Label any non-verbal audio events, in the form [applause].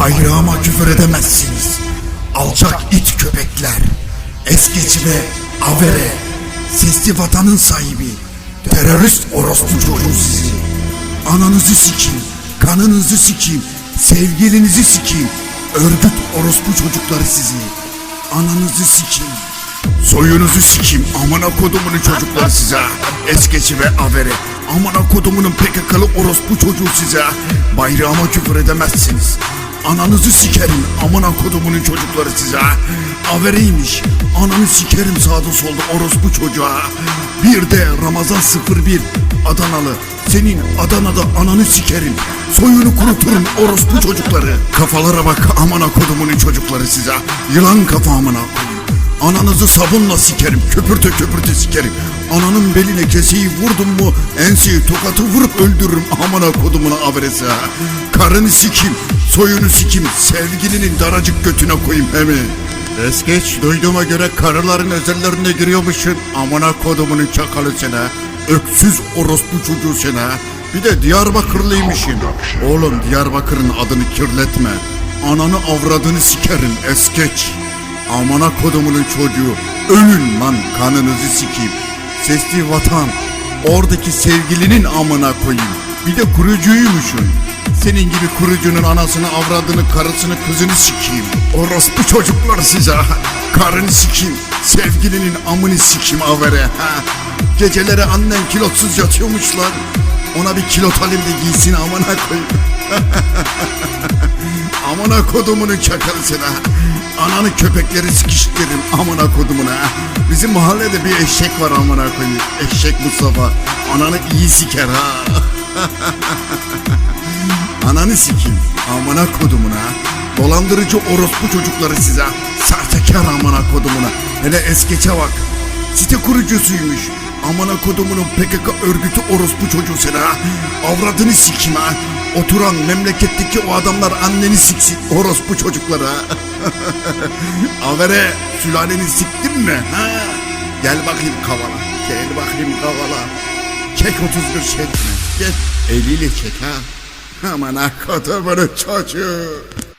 Bayrağıma küfür edemezsiniz. Alçak it köpekler. Eskici ve avere. Sesli vatanın sahibi. Terörist orospu çocuğu sizi. Ananızı sikeyim. Kanınızı sikeyim. Sevgilinizi sikeyim. Örgüt orospu çocukları sizi. Ananızı sikeyim. Soyunuzu sikeyim. Amına kodumunun çocukları size. Eskici ve avere. Amına kodumunun PKK'lı orospu çocuğu size. Bayrağıma küfür edemezsiniz. Ananızı sikerim amına kodumunun çocukları size. Avereymiş. Ananı sikerim sağda solda orospu çocuğa. Bir de Ramazan 01 Adanalı. Senin Adana'da ananı sikerim. Soyunu kuruturum orospu çocukları. Kafalara bak amına kodumunun çocukları size. Yılan kafa amına. Ananızı sabunla sikerim, köpürte köpürte sikerim. Ananın beline keseyi vurdum mu, enseyi tokatı vurup öldürürüm amına kodumuna averesi ha. Karını sikim, soyunu sikim, sevgilinin daracık götüne koyayım hemi. Eskeç duyduğuma göre karıların özellerine giriyormuşsun. Amına kodumunun çakalı sene. Öksüz orospu çocuğu sene. Bir de Diyarbakırlıymışsın. Oğlum Diyarbakır'ın adını kirletme. Ananı avradını sikerim eskeç. Amana kodumunun çocuğu. Ölün lan kanınızı sikeyim. Sesli vatan. Oradaki sevgilinin amına koyayım. Bir de kurucuymuşsun. Senin gibi kurucunun anasını, avradını, karısını, kızını sikeyim. Orospu çocuklar size. Karını sikeyim. Sevgilinin amını sikeyim avere. Ha. Geceleri annen kilotsuz yatıyormuş lan. Ona bir kilot alayım da giysin amına koyayım. [laughs] Amına kodumunun çakalı seni ha. Ananı köpekleri sikiştirin amına kodumuna. Bizim mahallede bir eşek var amına koyayım. Eşek Mustafa. Ananı iyi siker ha. [laughs] Ananı sikeyim. Amına kodumuna. Dolandırıcı orospu çocukları size. Sahtekar amına kodumuna. Hele eskeçe bak. Site kurucusuymuş. Amına kodumunun PKK örgütü orospu çocuğu seni ha. Avradını sikim ha. Oturan memleketteki o adamlar anneni siksin. Orospu çocukları ha. [laughs] Avere sülaleni siktin mi ha? Gel bakayım kavala. Gel bakayım kavala. Çek 31 çekme. Gel eliyle çek ha. Aman kodumunun çocuğu.